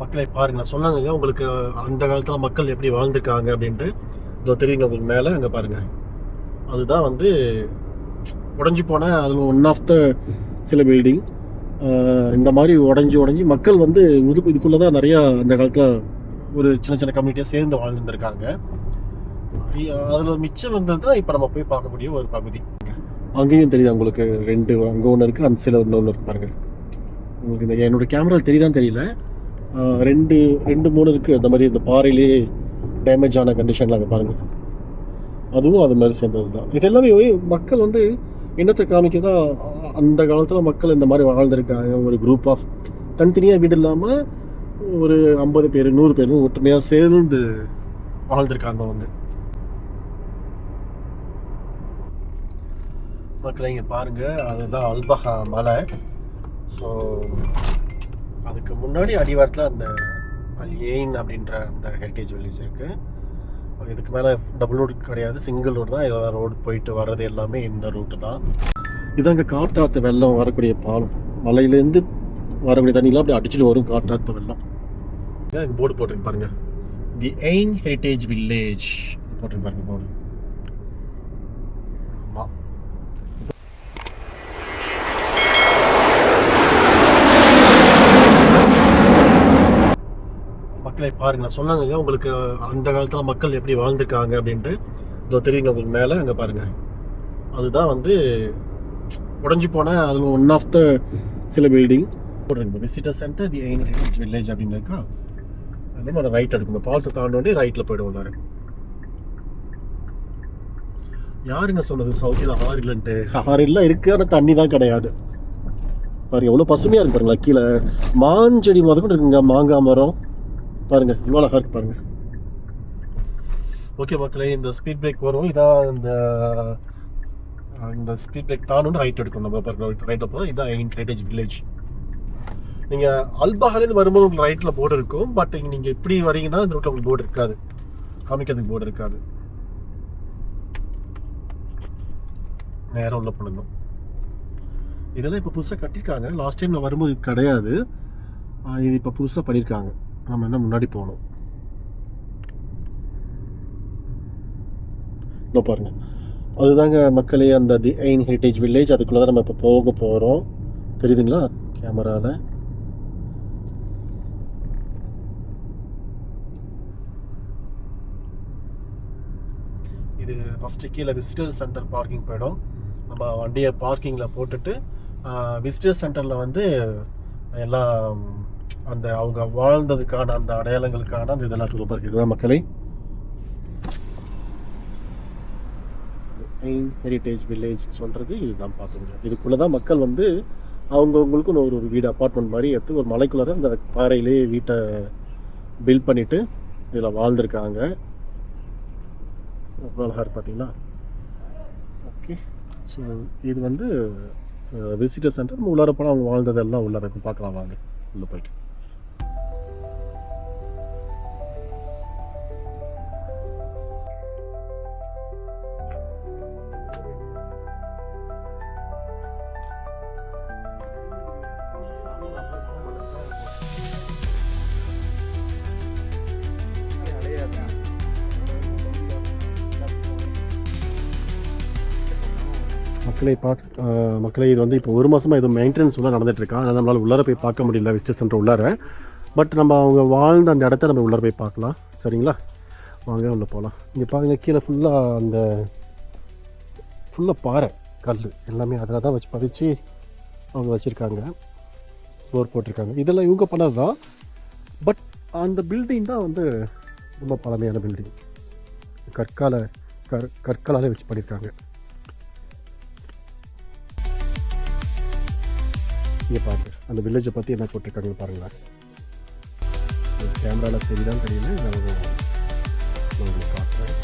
மக்களை பாருங்கள் நான் சொன்னாங்க இல்லையா உங்களுக்கு அந்த காலத்தில் மக்கள் எப்படி வாழ்ந்திருக்காங்க அப்படின்ட்டு. இதோ தெரியுங்க உங்களுக்கு மேலே அங்கே பாருங்கள் அதுதான் வந்து உடஞ்சி போன அது ஒன் ஆஃப் த சில பில்டிங் இந்த மாதிரி உடஞ்சி உடஞ்சி மக்கள் வந்து இது இதுக்குள்ளே தான் நிறையா அந்த காலத்தில் ஒரு சின்ன சின்ன கம்யூனிட்டியாக சேர்ந்து வாழ்ந்துருக்காங்க. அதில் மிச்சம் வந்தது தான் இப்போ நம்ம போய் பார்க்கக்கூடிய ஒரு பகுதி. அங்கேயும் தெரியுது உங்களுக்கு? ரெண்டு அங்கே ஒன்று இருக்குது அந்த சில ஒன்று ஒன்று இருக்கு உங்களுக்கு இந்த என்னோடய கேமரா தெரியுதான்னு தெரியல. ரெண்டு ரெண்டு மூணு இருக்குது அந்த மாதிரி இந்த பாறையிலே டேமேஜ் ஆன கண்டிஷனில் அங்கே பாருங்கள் அதுவும் அது மாதிரி சேர்ந்தது தான் இது எல்லாமே மக்கள் வந்து என்னத்தை காமிக்குதா அந்த காலத்தில் மக்கள் இந்த மாதிரி வாழ்ந்திருக்காங்க. ஒரு குரூப் ஆஃப் தனித்தனியாக வீடு இல்லாமல் ஒரு ஐம்பது பேர் நூறு பேர் ஒற்றுமையாக சேர்ந்து வாழ்ந்திருக்காங்க அவங்க. மக்களை இங்கே பாருங்கள் அதுதான் அல்பஹா மலை. ஸோ அதுக்கு முன்னாடி அடிவாரத்தில் அந்த அல் அப்படின்ற அந்த ஹெரிட்டேஜ் வில்லேஜ் இருக்குது இதுக்கு மேலே டபுள் ரோடு கிடையாது சிங்கிள் ரோடு தான். இதில் ரோடு போயிட்டு வர்றது எல்லாமே இந்த ரூட்டு தான். இதாங்க காட்டாத்து வெள்ளம் வரக்கூடிய பாலம். மலையிலேருந்து வரக்கூடிய தண்ணியெலாம் அப்படி அடிச்சுட்டு வரும் காட்டாத்து வெள்ளம். போர்டு போட்டிருக்கு பாருங்க. தி எயின் ஹெரிட்டேஜ் வில்லேஜ் போட்டிருக்கு பாருங்கள் போர்டு மக்களை பாருங்க. நான் சொன்னாங்க இல்லையா உங்களுக்கு அந்த காலத்தில் மக்கள் எப்படி வாழ்ந்துருக்காங்க அப்படின்ட்டு. இதோ தெரியுங்க உங்களுக்கு மேலே அங்கே பாருங்கள் அதுதான் வந்து உடஞ்சி போன அது ஒன் ஆஃப் த சில பில்டிங் போட்டுருங்க விசிட்டர் சென்டர் தி எயின் வில்லேஜ் அப்படின்னு இருக்கா? அதே மாதிரி ரைட் எடுக்கும் இந்த பாலத்தை தாண்டோண்டி ரைட்டில் போய்டும் உள்ளாரு யாருங்க சொன்னது? சவுத்தில் ஆறு இல்லைன்ட்டு. ஆறு இல்லை இருக்குது ஆனால் தண்ணி தான் கிடையாது. பாருங்க எவ்வளோ பசுமையாக இருக்கு பாருங்களா கீழே. மாஞ்செடி முதக்கொண்டு கூட இருக்குங்க மாங்காய் மரம். பாருங்க இவ்வளோ அழகாக இருக்கு பாருங்க. ஓகே மக்களே இந்த ஸ்பீட் பிரேக் வரும். இதான் இந்த இந்த ஸ்பீட் பிரேக் தானும் ரைட் எடுக்கணும். நம்ம பாருங்கள் ரைட்டில் போதும் இதான் ஹெரிட்டேஜ் வில்லேஜ் நீங்கள் அல்பஹாலேருந்து வரும்போது உங்களுக்கு ரைட்டில் போர்டு இருக்கும். பட் நீங்கள் இப்படி வரீங்கன்னா இந்த ரூட்டில் உங்களுக்கு போர்டு இருக்காது. காமிக்கிறதுக்கு போர்டு இருக்காது. நேரம் உள்ள பண்ணணும் இதெல்லாம் இப்போ புதுசாக கட்டியிருக்காங்க. லாஸ்ட் டைம் நான் வரும்போது கிடையாது. இது இப்போ புதுசாக பண்ணியிருக்காங்க. நம்ம என்ன முன்னாடி போகணும்? இதோ பாருங்க. அதுதாங்க மக்களே அந்த தி ஐன் ஹெரிட்டேஜ் வில்லேஜ். அதுக்குள்ளே தான் நம்ம இப்போ போக போகிறோம் தெரியுதுங்களா? கேமராவில் இது ஃபஸ்ட்டு கீழே விசிட்டர் சென்டர் பார்க்கிங் போயிடும். நம்ம வண்டியை பார்க்கிங்கில் போட்டுட்டு விசிட்டர் சென்டரில் வந்து எல்லாம் அந்த அவங்க வாழ்ந்ததுக்கான அந்த அடையாளங்களுக்கான அந்த இதெல்லாம் இருக்குது பாருங்க. இதுதான் மக்களை. ஹெரிட்டேஜ் வில்லேஜ் சொல்கிறது இதுதான் பார்த்துங்க இதுக்குள்ளே தான் மக்கள் வந்து அவங்கவுங்களுக்கும் ஒரு ஒரு வீடு அப்பார்ட்மெண்ட் மாதிரி எடுத்து ஒரு மலைக்குள்ளார அந்த பாறையிலே வீட்டை பில்ட் பண்ணிவிட்டு இதில் வாழ்ந்துருக்காங்க. எவ்வளோ அழகாக இருக்கு பார்த்தீங்களா ஓகே ஸோ இது வந்து விசிட்டர் சென்டர் உள்ளார போனால் அவங்க வாழ்ந்ததெல்லாம் உள்ளார இருக்கும் பார்க்கலாம் வாங்க. உள்ளே போயிட்டு. மக்களை பார்க்க மக்களை இது வந்து இப்போ ஒரு மாதமாக இது மெயின்டெனன்ஸ் உள்ள நடந்துட்டு அதனால் நம்மளால் உள்ளார போய் பார்க்க முடியல விசிட்டர் சென்டர் உள்ளார. பட் நம்ம அவங்க வாழ்ந்த அந்த இடத்த நம்ம உள்ளார போய் பார்க்கலாம். சரிங்களா? வாங்க உள்ளே போகலாம் இங்கே பாருங்க கீழே ஃபுல்லாக அந்த ஃபுல்லாக பாறை கல் எல்லாமே அதில் தான் வச்சு பதிச்சு அவங்க வச்சுருக்காங்க. போர் போட்டிருக்காங்க. இதெல்லாம் இவங்க பண்ணது தான் பட் அந்த பில்டிங் தான் வந்து ரொம்ப பழமையான பில்டிங் கற்கால கற் கற்களாலே வச்சு பண்ணியிருக்காங்க இங்கே பாருங்க அந்த வில்லேஜை பற்றி என்ன போட்டிருக்காங்கன்னு பாருங்களேன் கேமராவில் தெரியுதான் தெரியல நான் உங்களுக்கு- நான் உங்களுக்கு காட்டுறேன்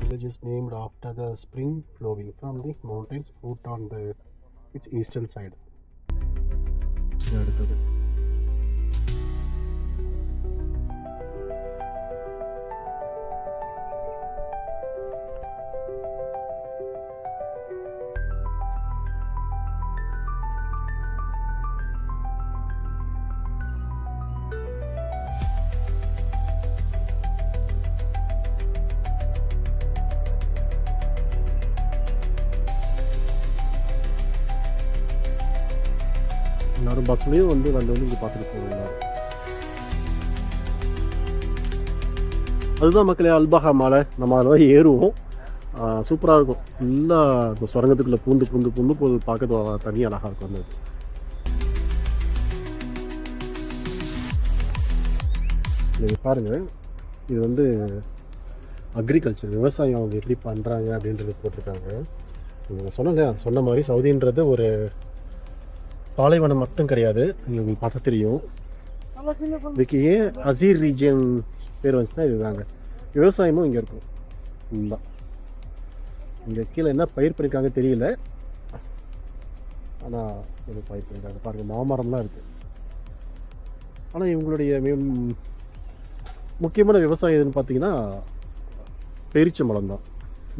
village is named after the spring flowing from the mountains foot on the its eastern side. எல்லாரும் பஸ்லேயும் வந்து வந்து வந்து இங்கே பார்த்துட்டு போவாங்க அதுதான் மக்களே அல்பஹா மலை. நம்ம அதில் ஏறுவோம். சூப்பராக இருக்கும். ஃபுல்லாக இந்த சுரங்கத்துக்குள்ளே பூந்து பூந்து பூந்து போது பார்க்கறது தனி அழகாக இருக்கும் அந்த இது. பாருங்கள் இது வந்து அக்ரிகல்ச்சர் விவசாயம் அவங்க எப்படி பண்ணுறாங்க அப்படின்றது போட்டிருக்காங்க. நீங்கள் சொன்னல சொன்ன மாதிரி சவுதின்றது ஒரு பாலைவனம் மட்டும் கிடையாது. உங்களுக்கு பார்த்தா தெரியும். இதுக்கு ஏன் அசீர் ரீஜியன் பேர் வந்துச்சுன்னா இதுதாங்க. விவசாயமும் இங்கே இருக்கும். ஃபுல்லாக இங்கே கீழே என்ன பயிர் பண்ணியிருக்காங்க தெரியல. ஆனால் ஒரு பயிர் பண்ணியிருக்காங்க பாருங்கள் மாமரம்லாம் இருக்குது ஆனால் இவங்களுடைய முக்கியமான விவசாயம் எதுன்னு பார்த்தீங்கன்னா பெரிச்சம்பழம் தான்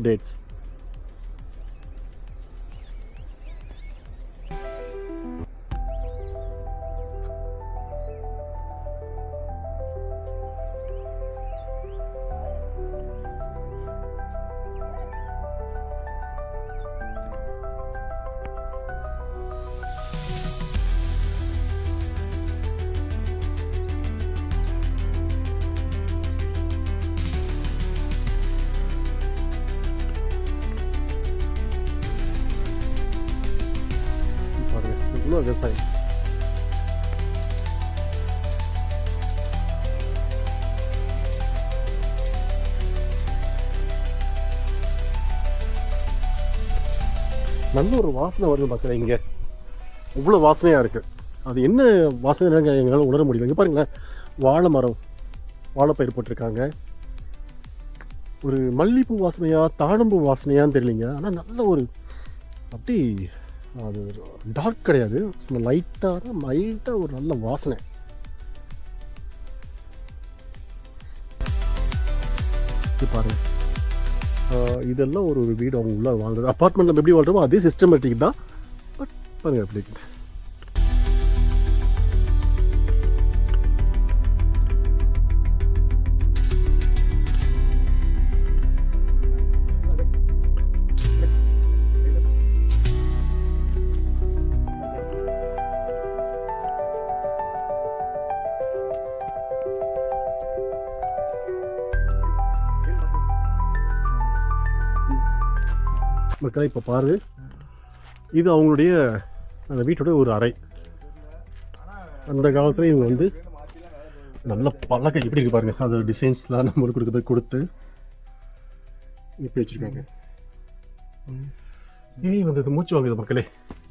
டேட்ஸ் பாருங்க விவசாயம் நல்ல ஒரு வாசனை வருது மக்களே இங்கே இவ்வளோ வாசனையாக இருக்குது அது என்ன வாசனை எங்களால் உணர முடியல இங்கே பாருங்களேன் வாழை மரம் வாழைப்பயிர் போட்டிருக்காங்க ஒரு மல்லிப்பூ வாசனையா தாழம்பூ வாசனையான்னு தெரியலிங்க ஆனால் நல்ல ஒரு அப்படி அது டார்க் கிடையாது. சும்மா லைட்டான மைல்டாக ஒரு நல்ல வாசனை. பாருங்கள் பாருங்க. இதெல்லாம் ஒரு ஒரு வீடு அவங்க உள்ள வாழ்றது அப்பார்ட்மெண்ட் நம்ம எப்படி வாழ்றோமோ அதே சிஸ்டமேட்டிக் தான். பட் பாருங்கள் எப்படி இருக்குது இருக்கா இப்போ பாரு இது அவங்களுடைய அந்த வீட்டோட ஒரு அறை. அந்த காலத்தில் இவங்க வந்து நல்ல பழக்கம் எப்படி இருக்கு பாருங்க. அந்த டிசைன்ஸ்லாம் நம்மளுக்கு கொடுக்க போய் கொடுத்து இப்படி வச்சுருக்காங்க. ஏன் வந்து இது மூச்சு வாங்குது மக்களே.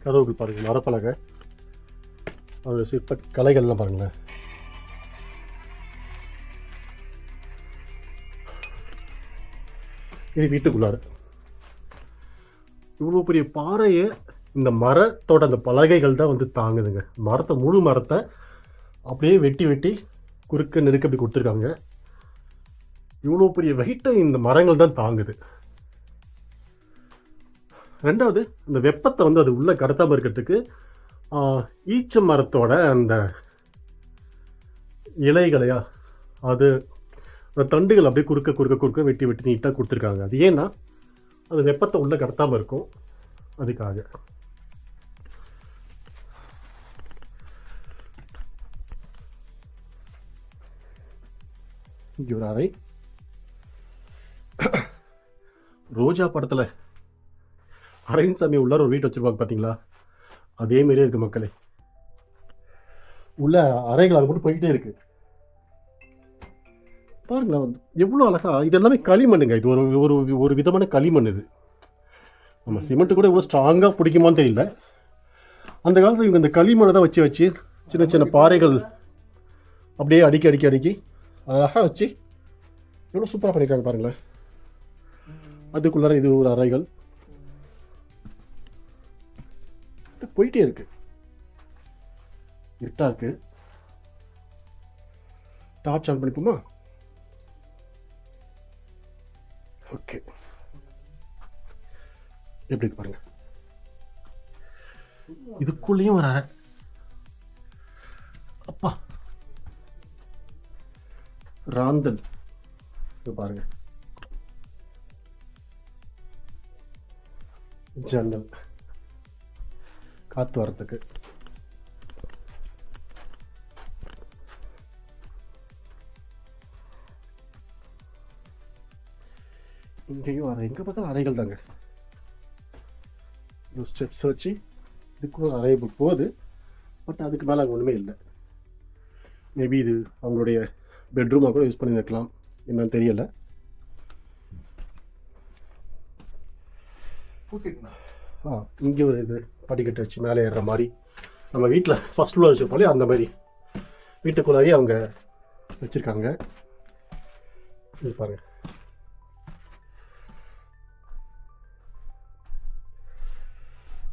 கதவுகள் பாருங்கள் மரப்பலகை. அதோட சிற்ப கலைகள்லாம் பாருங்களேன். இது வீட்டுக்குள்ளாரு. இவ்வளோ பெரிய பாறையை இந்த மரத்தோட அந்த பலகைகள் தான் வந்து தாங்குதுங்க. மரத்தை முழு மரத்தை அப்படியே வெட்டி வெட்டி குறுக்க நெருக்க அப்படி கொடுத்துருக்காங்க. இவ்வளோ பெரிய வெயிட்டை இந்த மரங்கள் தான் தாங்குது. ரெண்டாவது இந்த வெப்பத்தை வந்து அது உள்ளே கடத்தாமல் இருக்கிறதுக்கு ஈச்ச மரத்தோட அந்த இலைகளையா அது அந்த தண்டுகள் அப்படியே குறுக்க குறுக்க குறுக்க வெட்டி வெட்டி நீட்டாக கொடுத்துருக்காங்க. அது ஏன்னா அது வெப்பத்தை உள்ளே கடத்தாமல் இருக்கும். அதுக்காக. இங்கே ஒரு அறை. ரோஜா படத்தில் அரவிந்த் சாமி உள்ளார ஒரு வீட்டு வச்சுருப்பாங்க பார்த்தீங்களா அதே மாதிரியே இருக்குது மக்களே. உள்ள அறைகள் அது மட்டும் போயிட்டே இருக்குது பாருங்களேன் எவ்வளோ அழகா இது எல்லாமே களிமண்ணுங்க. இது ஒரு ஒரு ஒரு விதமான களிமண் இது. நம்ம சிமெண்ட் கூட இவ்வளோ ஸ்ட்ராங்காக பிடிக்குமான்னு தெரியல. அந்த காலத்தில் இவங்க இந்த களிமண்ணை தான் வச்சு வச்சு சின்ன சின்ன பாறைகள் அப்படியே அடுக்கி அடுக்கி அடுக்கி அழகாக வச்சு எவ்வளோ சூப்பராக பண்ணியிருக்காங்க பாருங்களேன். அதுக்குள்ளார இது ஒரு அறைகள். போயிட்டே இருக்கு. இருட்டாக இருக்கு டார்ச் ஆன் பண்ணிப்போமா? ஓகே. எப்படி இருக்கு பாருங்க. இதுக்குள்ளேயும் ஒரு அப்பா. ராந்தல் இது பாருங்க. ஜன்னல். காத்து வரத்துக்கு இங்கேயும் அறை எங்கே பார்த்தாலும் அறைகள் தாங்க. ஸ்டெப்ஸ் வச்சு இதுக்கு ஒரு அறை book போகுது. பட் அதுக்கு மேலே அங்கே ஒன்றுமே இல்லை. மேபி இது அவங்களுடைய பெட்ரூமாக கூட யூஸ் பண்ணியிருக்கலாம். என்னன்னு தெரியல. ஆ இங்கே ஒரு இது படிக்கட்டு வச்சு மேலே ஏறுற மாதிரி. நம்ம வீட்டில் ஃபர்ஸ்ட் ஃப்ளோர் வச்சுருப்போம் அந்த மாதிரி. வீட்டுக்குள்ளாரியே அவங்க வச்சுருக்காங்க. இது பாருங்க.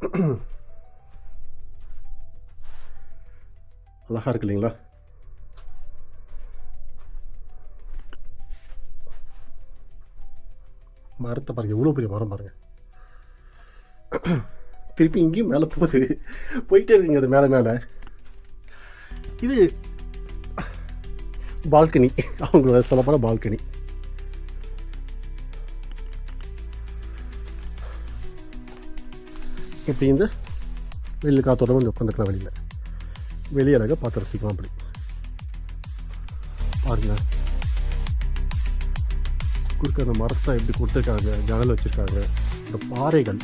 அழகா இருக்கு இல்லைங்களா? மரத்தை பாருங்க இவ்வளோ பெரிய மரம் பாருங்க. திருப்பி இங்கேயும் மேலே போகுது. போயிட்டே இருக்குங்க அது மேலே மேலே. இது பால்கனி. அவங்களோட சொல்லப்போன பால்கனி. இப்படி இந்த வெயில் காத்தோட வந்து உட்காந்துக்கலாம் வெளியில். வெளியே அழகாக பார்த்து ரசிக்கலாம் அப்படி. பாருங்கள் குறுக்க அந்த மரத்தை எப்படி கொடுத்துருக்காங்க ஜன்னல் வச்சுருக்காங்க இந்த பாறைகள்.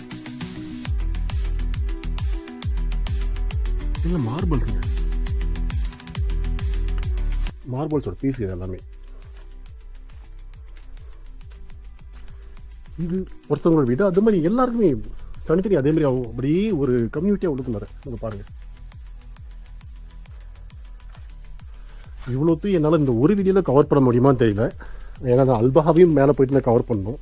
இல்லை மார்பிள்ஸுங்க மார்பிள்ஸோட பீஸ் இது எல்லாமே. இது ஒருத்தவங்களோட வீடு அது மாதிரி எல்லாருக்குமே தனித்தனி அதே மாதிரி ஆகும். அப்படியே ஒரு கம்யூனிட்டியாக உள்ளுக்குள்ளார நம்ம பாருங்கள் இவ்வளோத்தையும் என்னால் இந்த ஒரு வீடியோவில் கவர் பண்ண முடியுமான்னு தெரியல. ஏன்னா நான் அல்பாவையும் மேலே போயிட்டு நான் கவர் பண்ணணும்.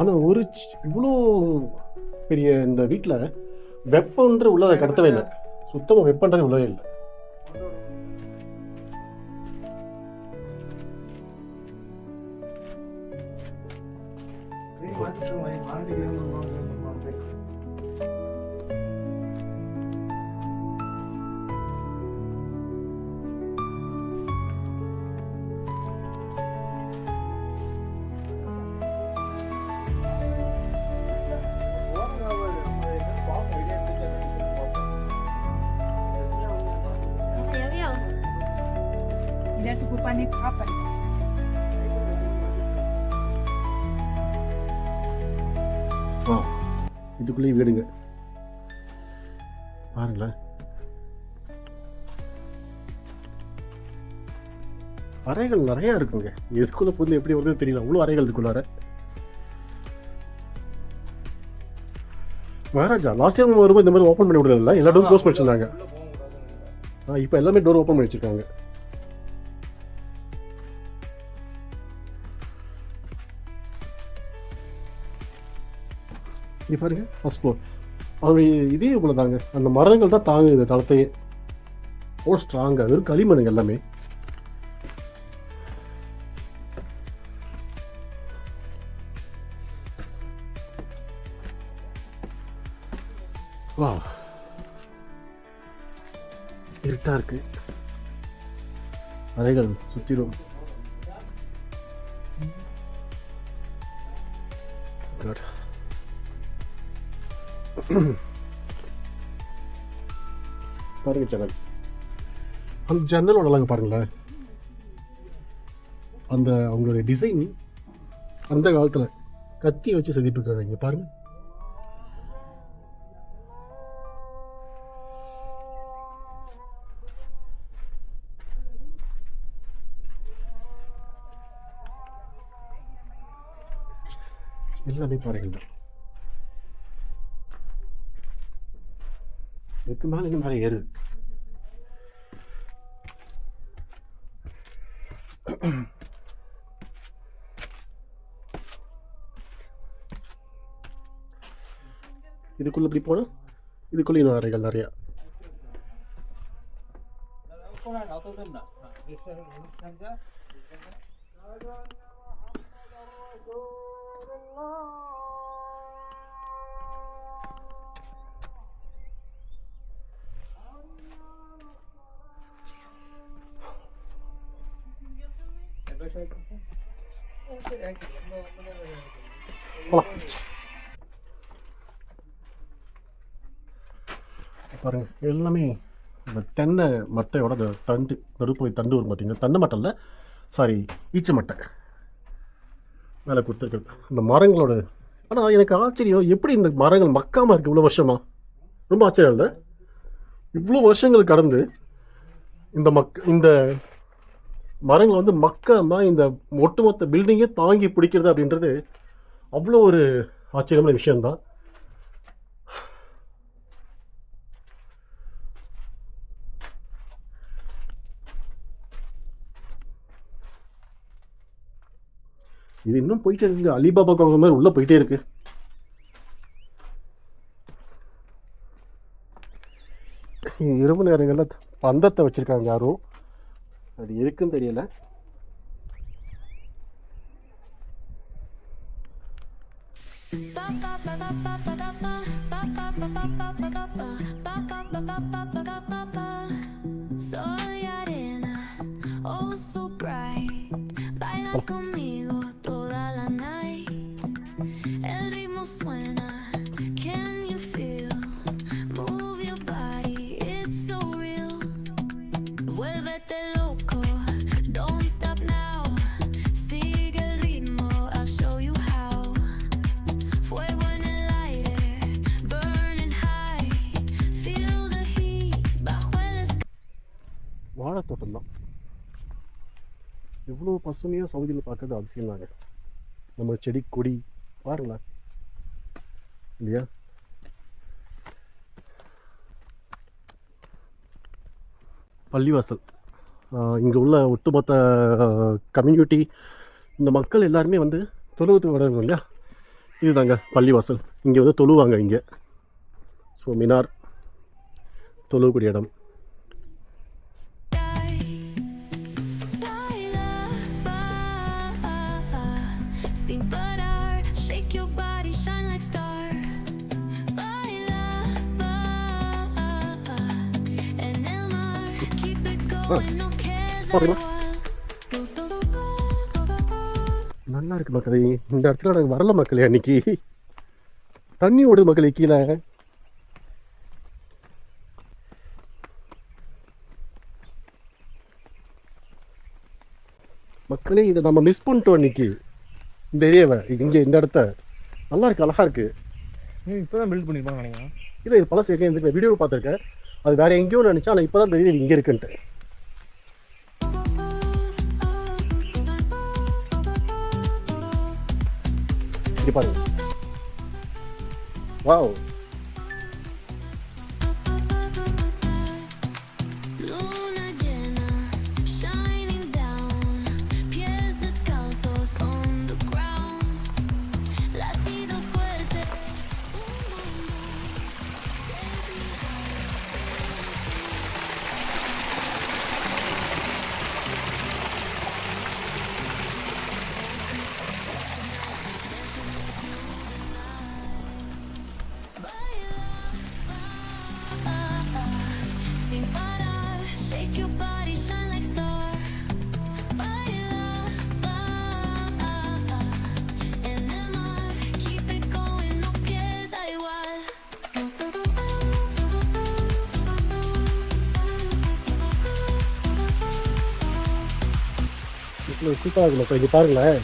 ஆனால் ஒரு இவ்வளோ பெரிய இந்த வீட்டில் வெப்பம்ன்ற உள்ளதை கடத்தவே இல்லை. சுத்தமாக வெப்பன்றது உள்ளவே இல்லை. இதுக்குள்ளேயே வீடுங்க. பாருங்களேன். அறைகள் நிறைய இருக்குங்க. எதுக்குள்ள புந்து எப்படி வருதுன்னு தெரியல. அவ்வளோ அறைகள் இதுக்குள்ளார மகாராஜா லாஸ்ட் டைம் வரும்போது இந்த மாதிரி ஓப்பன் பண்ணி விடுறதில்ல. எல்லா டோரும் க்ளோஸ் பண்ணி வச்சிருந்தாங்க இப்போ எல்லாமே டோர் ஓப்பன் பண்ணி வச்சிருக்காங்க. இது பாருங்க ஃபர்ஸ்ட் ஃப்ளோர் அது இதே இவ்வளோ தாங்க அந்த மரங்கள் தான் தாங்குது இந்த தளத்தையே. ஓ ஸ்ட்ராங்காக வெறும் களிமண்ணுங்க எல்லாமே. வா இருட்டா இருக்கு. அறைகள் சுற்றிடும் பாருங்க ஜன்னல் அந்த ஜன்னலோட அழகு பாருங்களேன். அந்த அவங்களுடைய டிசைன் அந்த காலத்தில் கத்தி வச்சு செதுப்பிருக்காங்க பாருங்க. எல்லாமே பாறைகள் தான் இதுக்கு மேலே இன்னும் மேலே ஏறுது. இதுக்குள்ள இப்படி போனா இதுக்குள்ள இன்னும் அறைகள் நிறையா. போலாம் பாருங்க எல்லாமே இந்த தென்னை மட்டையோட அந்த தண்டு நடுப்புலை தண்டு வரும் பார்த்தீங்கன்னா தென்னை மட்டை இல்லை சாரி ஈச்ச மட்டை. மேலே கொடுத்துருக்கு இந்த மரங்களோட ஆனால் எனக்கு ஆச்சரியம் எப்படி இந்த மரங்கள் மக்காமல் இருக்குது இவ்வளோ வருஷமா? ரொம்ப ஆச்சரியம் இல்லை? இவ்வளோ வருஷங்கள் கடந்து இந்த மக் இந்த மரங்களை வந்து மக்காமல் இந்த ஒட்டுமொத்த பில்டிங்கே தாங்கி பிடிக்கிறது அப்படின்றது அவ்வளோ ஒரு ஆச்சரியமான விஷயம்தான். இது இன்னும் போயிட்டே இருக்கு. அலிபாபா கோங்க மாதிரி உள்ளே போயிட்டே இருக்கு. இரவு நேரங்களில் பந்தத்தை வச்சுருக்காங்க யாரோ. அது எதுக்குன்னு தெரியல. Arena, oh வாழைத்தோட்டம் தான். எவ்வளோ பசுமையாக சவுதியில் பார்க்கறது அதிசயம் தாங்க நம்ம செடி கொடி பாருங்களா இல்லையா? பள்ளிவாசல். இங்கே உள்ள ஒட்டுமொத்த கம்யூனிட்டி இந்த மக்கள் எல்லாருமே வந்து தொழுவத்துக்கு விடணும் இல்லையா? இதுதாங்க பள்ளிவாசல். இங்கே வந்து தொழுவாங்க இங்கே. ஸோ மினார் தொழுவக்கூடிய இடம். நல்லா இருக்கு மக்களே இந்த இடத்துல நாங்கள் வரல மக்களே அன்னைக்கு. தண்ணி ஓடுது மக்களே கீழே. மக்களே இதை நம்ம மிஸ் பண்ணிட்டோம் அன்னைக்கு. இந்த ஏரியாவை இங்கே இந்த இடத்த. நல்லா இருக்கு அழகா இருக்கு இப்போ தான் பில்ட் பண்ணியிருப்பாங்க நினைக்கிறேன். இல்லை இது பழசு இந்த வீடியோ பார்த்துருக்கேன். அது வேற எங்கேயோ நினச்சா ஆனால் இப்போ தான் தெரியுது இங்கே இருக்குன்ட்டு. இது பாருங்க வாவ் சூப்பராக இருக்கு மக்கள் இங்கே பாருங்களேன்.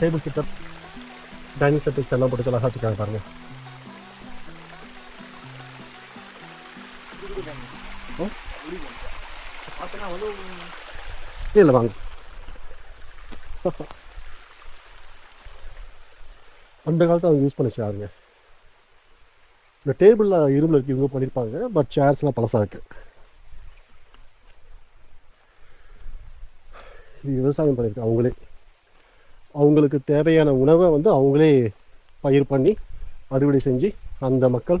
டேபிள் செட்டப் டைனிங் செட்டப்ஸ் எல்லாம் போட்டு அழகாக வச்சுருக்காங்க பாருங்கள் இல்லை வாங்க அந்த காலத்தில் அவங்க யூஸ் பண்ண சேருங்க இந்த டேபிளில் இரும்பில் இருக்கு இவங்க பண்ணியிருப்பாங்க பட் சேர்ஸ்லாம் பழசாக இருக்கு. இது விவசாயம் பண்ணியிருக்கு அவங்களே. அவங்களுக்கு தேவையான உணவை வந்து அவங்களே பயிர் பண்ணி அறுவடை செஞ்சு அந்த மக்கள்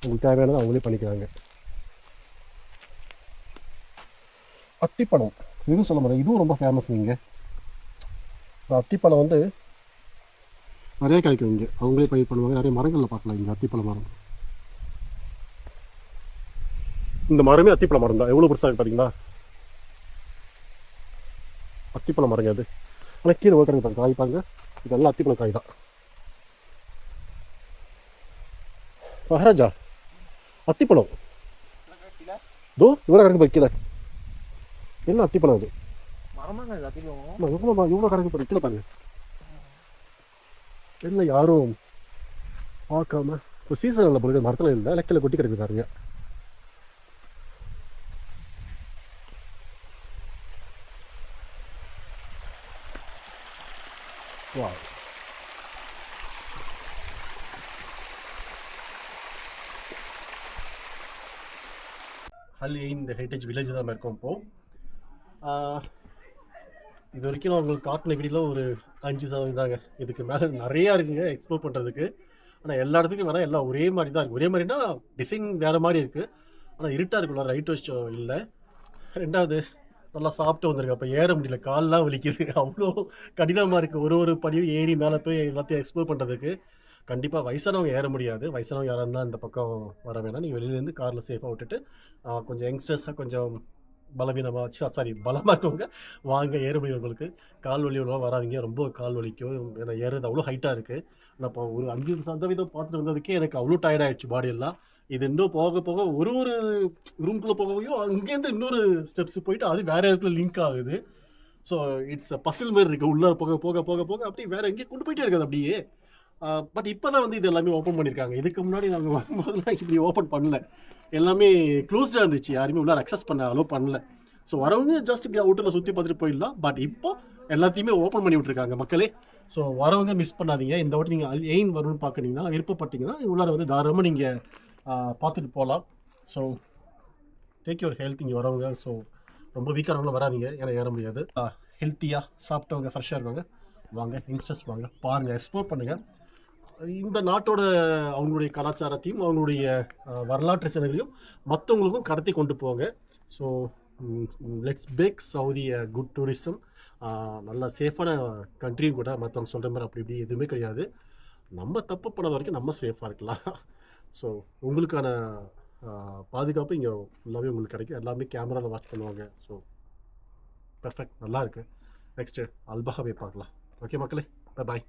அவங்களுக்கு தேவையானதை அவங்களே பண்ணிக்கிறாங்க. அத்திப்பழம். இதுவும் சொல்ல முடியும் இதுவும் ரொம்ப ஃபேமஸ் இங்கே அத்திப்பழம் வந்து நிறைய கிடைக்கும் இங்கே. அவங்களே பயிர் பண்ணுவாங்க. நிறைய மரங்களில் பார்க்கலாம் இங்கே அத்திப்பழ மரம். இந்த மரமே அத்திப்பழ மரம் தான். எவ்வளோ பெருசாக பார்த்தீங்களா அத்திப்பழ மரங்க அது. ஆனால் கீழே ஓட்டுறது பாருங்க. காய் பாருங்க. இதெல்லாம் அத்திப்பழ காய் தான். மகாராஜா அத்திப்பழம். தோ இவ்வளோ கிடக்கு பாரு கீழே. என்ன அது? மரமாங்க எல்லாத்தையும் ஆமா, எவ்வளோ இவ்வளோ கிடக்கு பாரு கீழே பாருங்க. என்ன யாரும் பார்க்காம இப்போ சீசனில் பொழுது மரத்தில் இல்லை இலக்கில் கொட்டி கிடக்கு பாருங்க. Wow. ஹல்லி இந்த ஹெரிட்டேஜ் வில்லேஜ் தான் இருக்கோம் இப்போ இது வரைக்கும் நான் உங்களுக்கு காட்டின வீடியோவில் ஒரு அஞ்சு சதவீதம் தாங்க. இதுக்கு மேலே நிறையா இருக்குங்க எக்ஸ்ப்ளோர் பண்ணுறதுக்கு ஆனால் எல்லா இடத்துக்கும் வேணால் எல்லாம் ஒரே மாதிரி தான் இருக்குது ஒரே மாதிரினா டிசைன் வேறு மாதிரி இருக்குது ஆனால் இருட்டாக இருக்குல்ல ரைட் வச்சோம் இல்லை. ரெண்டாவது நல்லா சாப்பிட்டு வந்திருக்கு அப்போ ஏற முடியல. கால்லாம் வலிக்குது. அவ்வளோ கடினமாக இருக்குது ஒரு ஒரு படியும் ஏறி மேலே போய் எல்லாத்தையும் எக்ஸ்ப்ளோர் பண்ணுறதுக்கு கண்டிப்பாக வயசானவங்க ஏற முடியாது. வயசானவங்க யாராக இருந்தால் இந்த பக்கம் வர வேணாம். நீங்கள் வெளியிலேருந்து காரில் சேஃபாக விட்டுட்டு கொஞ்சம் யங்ஸ்டர்ஸாக கொஞ்சம் பலவீனமாக சாரி பலமாக இருக்கவங்க வாங்க ஏற முடியும் உங்களுக்கு கால் வலி ஒன்றும் வராதீங்க. ரொம்ப கால் வலிக்கும் ஏன்னா ஏறுறது அவ்வளோ ஹைட்டாக இருக்குது நான் இப்போ ஒரு அஞ்சு சதவீதம் பார்த்துட்டு வந்ததுக்கே எனக்கு அவ்வளோ டயர்ட் ஆயிடுச்சு பாடி எல்லாம். இது இன்னும் போக போக ஒரு ஒரு ரூம்குள்ளே போகவும் அங்கேருந்து இன்னொரு ஸ்டெப்ஸ் போயிட்டு அது வேறு இடத்துல லிங்க் ஆகுது. ஸோ இட்ஸ் பசில் மாதிரி இருக்குது உள்ளே போக போக போக போக அப்படியே வேறு எங்கேயும் கொண்டு போயிட்டே இருக்காது அப்படியே. பட் இப்போ தான் வந்து இது எல்லாமே ஓப்பன் பண்ணியிருக்காங்க. இதுக்கு முன்னாடி நாங்கள் வரும்போதுலாம் இப்படி ஓப்பன் பண்ணல. எல்லாமே க்ளோஸ்டாக இருந்துச்சு. யாருமே உள்ளார அக்சஸ் பண்ண அலோவ் பண்ணல. ஸோ வரவங்க ஜஸ்ட் இப்படி அவுட்டரில் சுற்றி பார்த்துட்டு போயிடலாம். பட் இப்போ எல்லாத்தையுமே ஓப்பன் பண்ணி விட்ருக்காங்க மக்களே. ஸோ வரவங்க மிஸ் பண்ணாதீங்க. இந்த வாட்டி நீங்கள் எயின் வரும்னு பார்க்குறீங்கன்னா விருப்பப்பட்டீங்கன்னா உள்ளார வந்து தாராளமாக நீங்கள் பார்த்துட்டு போகலாம். ஸோ டேக் யுவர் ஹெல்த் இங்கே வரவங்க. ஸோ ரொம்ப வீக்கானவங்களும் வராதீங்க. ஏன்னா ஏற முடியாது. ஹெல்த்தியாக சாப்பிட்டவங்க ஃப்ரெஷ்ஷாக இருக்காங்க வாங்க யங்ஸ்டர்ஸ் வாங்க. பாருங்கள் எக்ஸ்ப்ளோர் பண்ணுங்கள் இந்த நாட்டோட அவங்களுடைய கலாச்சாரத்தையும் அவங்களுடைய வரலாற்று சிலைகளையும் மற்றவங்களுக்கும் கடத்தி கொண்டு போங்க. So let's pack Saudi good tourism நல்ல சேஃபான கண்ட்ரியும் கூட மற்றவங்க சொல்கிற மாதிரி அப்படி இப்படி எதுவுமே கிடையாது. நம்ம தப்பு பண்ணது வரைக்கும் நம்ம சேஃபாக இருக்கலாம். ஸோ உங்களுக்கான பாதுகாப்பு இங்கே ஃபுல்லாகவே உங்களுக்கு கிடைக்கும். எல்லாமே கேமராவில் வாட்ச் பண்ணுவாங்க. ஸோ பெர்ஃபெக்ட் நல்லா இருக்குது நெக்ஸ்ட்டு அல்பஹாவே பார்க்கலாம். ஓகே மக்களே. பாய்